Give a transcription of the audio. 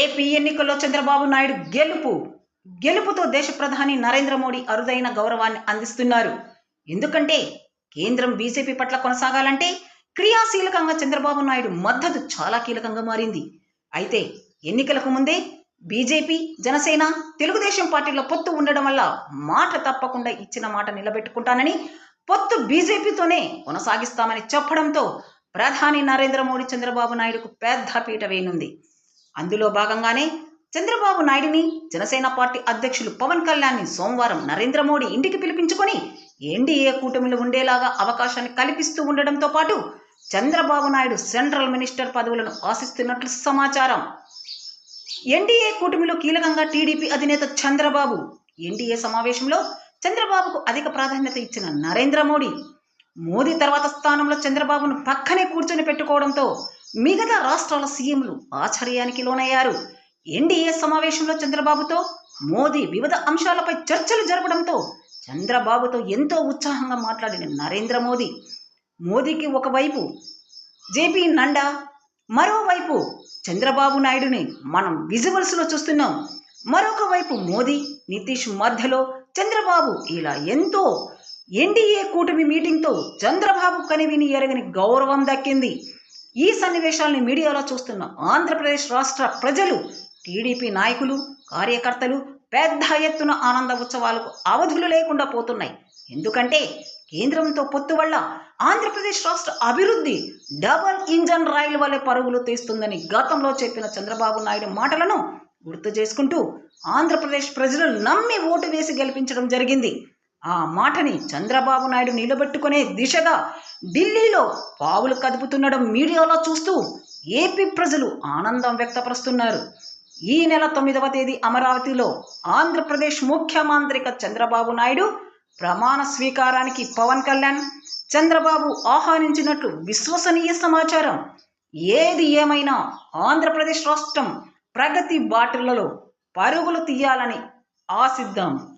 AP ఎన్నికల్లో చంద్రబాబు నాయుడు గెలుపు గెలుపుతో దేశ ప్రధాని నరేంద్ర మోడీ అరుదైన గౌరవాన్ని అందిస్తున్నారు. ఎందుకంటే కేంద్రం బీజేపీ పట్ల కొనసాగాలంటే క్రియాశీలకంగా చంద్రబాబు నాయుడు మద్దతు చాలా కీలకంగా మారింది. అయితే ఎన్నికలకు ముందే బీజేపీ జనసేన తెలుగుదేశం పార్టీలో పొత్తు ఉండడం వల్ల మాట తప్పకుండా ఇచ్చిన మాట నిలబెట్టుకుంటానని పొత్తు బీజేపీతోనే కొనసాగిస్తామని చెప్పడంతో ప్రధాని నరేంద్ర మోడీ చంద్రబాబు నాయుడుకు పెద్ద పీట వేయనుంది. అందులో భాగంగానే చంద్రబాబు నాయుడిని జనసేన పార్టీ అధ్యక్షులు పవన్ కళ్యాణ్ని సోమవారం నరేంద్ర మోడీ ఇంటికి పిలిపించుకొని ఎన్డీఏ కూటమిలో ఉండేలాగా అవకాశాన్ని కల్పిస్తూ ఉండడంతో పాటు చంద్రబాబు నాయుడు సెంట్రల్ మినిస్టర్ పదవులను ఆశిస్తున్నట్లు సమాచారం. ఎన్డీఏ కూటమిలో కీలకంగా టీడీపీ అధినేత చంద్రబాబు ఎన్డీఏ సమావేశంలో చంద్రబాబుకు అధిక ప్రాధాన్యత ఇచ్చిన నరేంద్ర మోడీ మోదీ తర్వాత స్థానంలో చంద్రబాబును పక్కనే కూర్చొని పెట్టుకోవడంతో మిగతా రాష్ట్రాల సీఎంలు ఆశ్చర్యానికి లోనయ్యారు. ఎన్డీఏ సమావేశంలో చంద్రబాబుతో మోదీ వివిధ అంశాలపై చర్చలు జరపడంతో చంద్రబాబుతో ఎంతో ఉత్సాహంగా మాట్లాడిన నరేంద్ర మోదీ. మోదీకి ఒకవైపు జేపీ నండా మరోవైపు చంద్రబాబు నాయుడుని మనం విజువల్స్లో చూస్తున్నాం. మరొక వైపు మోదీ నితీష్ మధ్యలో చంద్రబాబు ఇలా ఎంతో ఎన్డీఏ కూటమి మీటింగ్తో చంద్రబాబు కనివిని ఎరగని గౌరవం దక్కింది. ఈ సన్నివేశాల్ని మీడియాలో చూస్తున్న ఆంధ్రప్రదేశ్ రాష్ట్ర ప్రజలు టీడీపీ నాయకులు కార్యకర్తలు పెద్ద ఎత్తున ఆనంద ఉత్సవాలకు అవధులు లేకుండా పోతున్నాయి. ఎందుకంటే కేంద్రంతో పొత్తు వల్ల ఆంధ్రప్రదేశ్ రాష్ట్ర అభివృద్ధి డబల్ ఇంజన్ రైలు వలె పరుగులు తీస్తుందని గతంలో చెప్పిన చంద్రబాబు నాయుడు మాటలను గుర్తు చేసుకుంటూ ఆంధ్రప్రదేశ్ ప్రజలు నమ్మి ఓటు వేసి గెలిపించడం జరిగింది. ఆ మాటని చంద్రబాబు నాయుడు నిలబెట్టుకునే దిశగా ఢిల్లీలో పావులు కదుపుతుండడం మీడియాలో చూస్తూ ఏపీ ప్రజలు ఆనందం వ్యక్తపరుస్తున్నారు. ఈ నెల తొమ్మిదవ తేదీ అమరావతిలో ఆంధ్రప్రదేశ్ ముఖ్యమంత్రిక చంద్రబాబు నాయుడు ప్రమాణ స్వీకారానికి పవన్ కళ్యాణ్ చంద్రబాబు ఆహ్వానించినట్లు విశ్వసనీయ సమాచారం. ఏది ఏమైనా ఆంధ్రప్రదేశ్ రాష్ట్రం ప్రగతి బాటలలో పరుగులు తీయాలని ఆశిద్దాం.